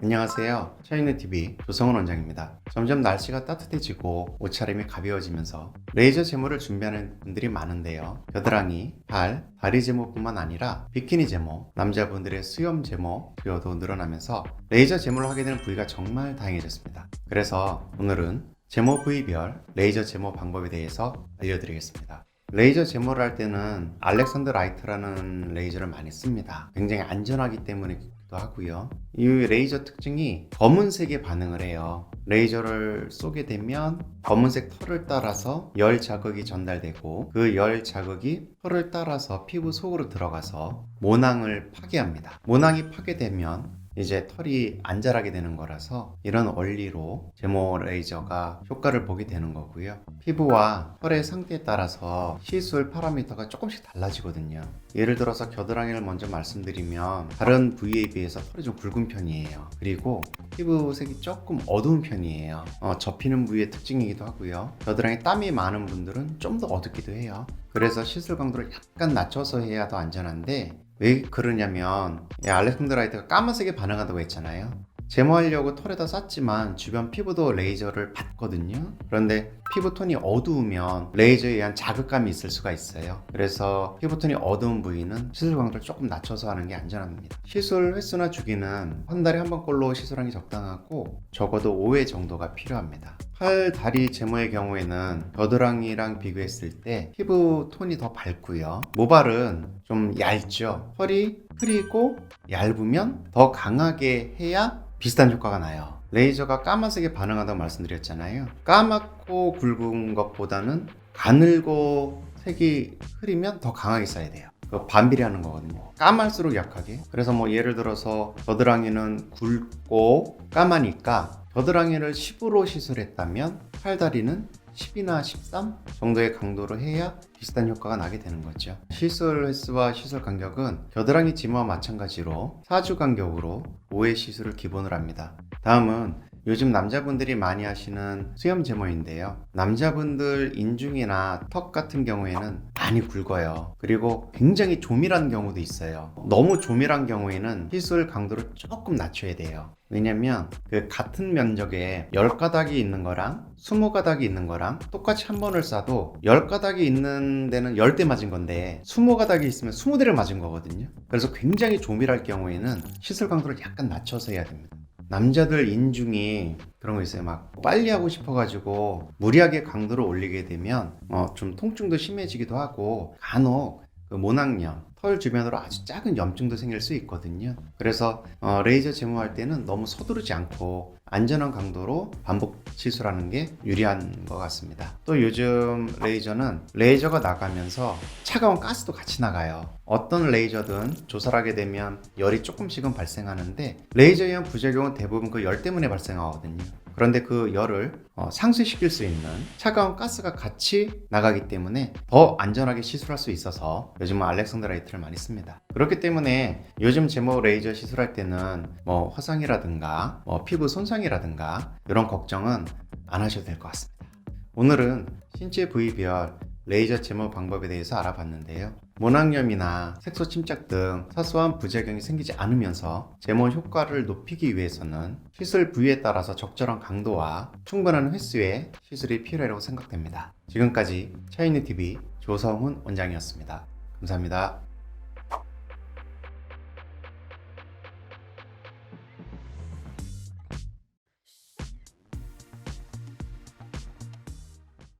안녕하세요. 차이네TV 조성훈 원장입니다. 점점 날씨가 따뜻해지고 옷차림이 가벼워지면서 레이저 제모를 준비하는 분들이 많은데요. 겨드랑이, 발, 다리 제모뿐만 아니라 비키니 제모, 남자분들의 수염 제모 수요도 늘어나면서 레이저 제모를 하게 되는 부위가 정말 다양해졌습니다. 그래서 오늘은 제모 부위별 레이저 제모 방법에 대해서 알려드리겠습니다. 레이저 제모를 할 때는 알렉산더 라이트라는 레이저를 많이 씁니다. 굉장히 안전하기 때문에 하고요. 이 레이저 특징이 검은색에 반응을 해요. 레이저를 쏘게 되면 검은색 털을 따라서 열 자극이 전달되고 그 열 자극이 털을 따라서 피부 속으로 들어가서 모낭을 파괴합니다. 모낭이 파괴되면 이제 털이 안 자라게 되는 거라서 이런 원리로 제모 레이저가 효과를 보게 되는 거고요. 피부와 털의 상태에 따라서 시술 파라미터가 조금씩 달라지거든요. 예를 들어서 겨드랑이를 먼저 말씀드리면 다른 부위에 비해서 털이 좀 굵은 편이에요. 그리고 피부색이 조금 어두운 편이에요. 어, 접히는 부위의 특징이기도 하고요. 겨드랑이 땀이 많은 분들은 좀 더 어둡기도 해요. 그래서 시술 강도를 약간 낮춰서 해야 더 안전한데 왜 그러냐면 이 알렉산드라이트가 까만색에 반응한다고 했잖아요. 제모하려고 털에다 쌌지만 주변 피부도 레이저를 받거든요. 그런데 피부톤이 어두우면 레이저에 의한 자극감이 있을 수가 있어요. 그래서 피부톤이 어두운 부위는 시술 강도를 조금 낮춰서 하는 게 안전합니다. 시술 횟수나 주기는 한 달에 한 번꼴로 시술하는 게 적당하고 적어도 5회 정도가 필요합니다. 팔, 다리 제모의 경우에는 겨드랑이랑 비교했을 때 피부 톤이 더 밝고요. 모발은 좀 얇죠. 털이 흐리고 얇으면 더 강하게 해야 비슷한 효과가 나요. 레이저가 까만색에 반응한다고 말씀드렸잖아요. 까맣고 굵은 것보다는 가늘고 색이 흐리면 더 강하게 써야 돼요. 그 반비례하는 거거든요. 까말수록 약하게. 그래서 뭐 예를 들어서 겨드랑이는 굵고 까마니까 겨드랑이를 10으로 시술했다면 팔다리는 10이나 13 정도의 강도로 해야 비슷한 효과가 나게 되는 거죠. 시술 횟수와 시술 간격은 겨드랑이 지모와 마찬가지로 4주 간격으로 5회 시술을 기본으로 합니다. 다음은 요즘 남자분들이 많이 하시는 수염 제모인데요. 남자분들 인중이나 턱 같은 경우에는 많이 굵어요. 그리고 굉장히 조밀한 경우도 있어요. 너무 조밀한 경우에는 시술 강도를 조금 낮춰야 돼요. 왜냐면 그 같은 면적에 10가닥이 있는 거랑 20가닥이 있는 거랑 똑같이 한 번을 쏴도 10가닥이 있는 데는 10대 맞은 건데 20가닥이 있으면 20대를 맞은 거거든요. 그래서 굉장히 조밀할 경우에는 시술 강도를 약간 낮춰서 해야 됩니다. 남자들 인중이 그런 거 있어요. 막 빨리 하고 싶어가지고 무리하게 강도를 올리게 되면 어, 좀 통증도 심해지기도 하고 간혹 그 모낭염, 털 주변으로 아주 작은 염증도 생길 수 있거든요. 그래서 어, 레이저 제모할 때는 너무 서두르지 않고 안전한 강도로 반복 시술하는 게 유리한 것 같습니다. 또 요즘 레이저는 레이저가 나가면서 차가운 가스도 같이 나가요. 어떤 레이저든 조설하게 되면 열이 조금씩은 발생하는데 레이저에 의한 부작용은 대부분 그 열 때문에 발생하거든요. 그런데 그 열을 어, 상쇄시킬 수 있는 차가운 가스가 같이 나가기 때문에 더 안전하게 시술할 수 있어서 요즘은 알렉산드라이트를 많이 씁니다. 그렇기 때문에 요즘 제모 레이저 시술할 때는 뭐 화상이라든가 뭐 피부 손상이라든가 이런 걱정은 안 하셔도 될 것 같습니다. 오늘은 신체 부위별 레이저 제모 방법에 대해서 알아봤는데요. 모낭염이나 색소 침착 등 사소한 부작용이 생기지 않으면서 제모 효과를 높이기 위해서는 시술 부위에 따라서 적절한 강도와 충분한 횟수의 시술이 필요하다고 생각됩니다. 지금까지 차이니TV 조성훈 원장이었습니다. 감사합니다.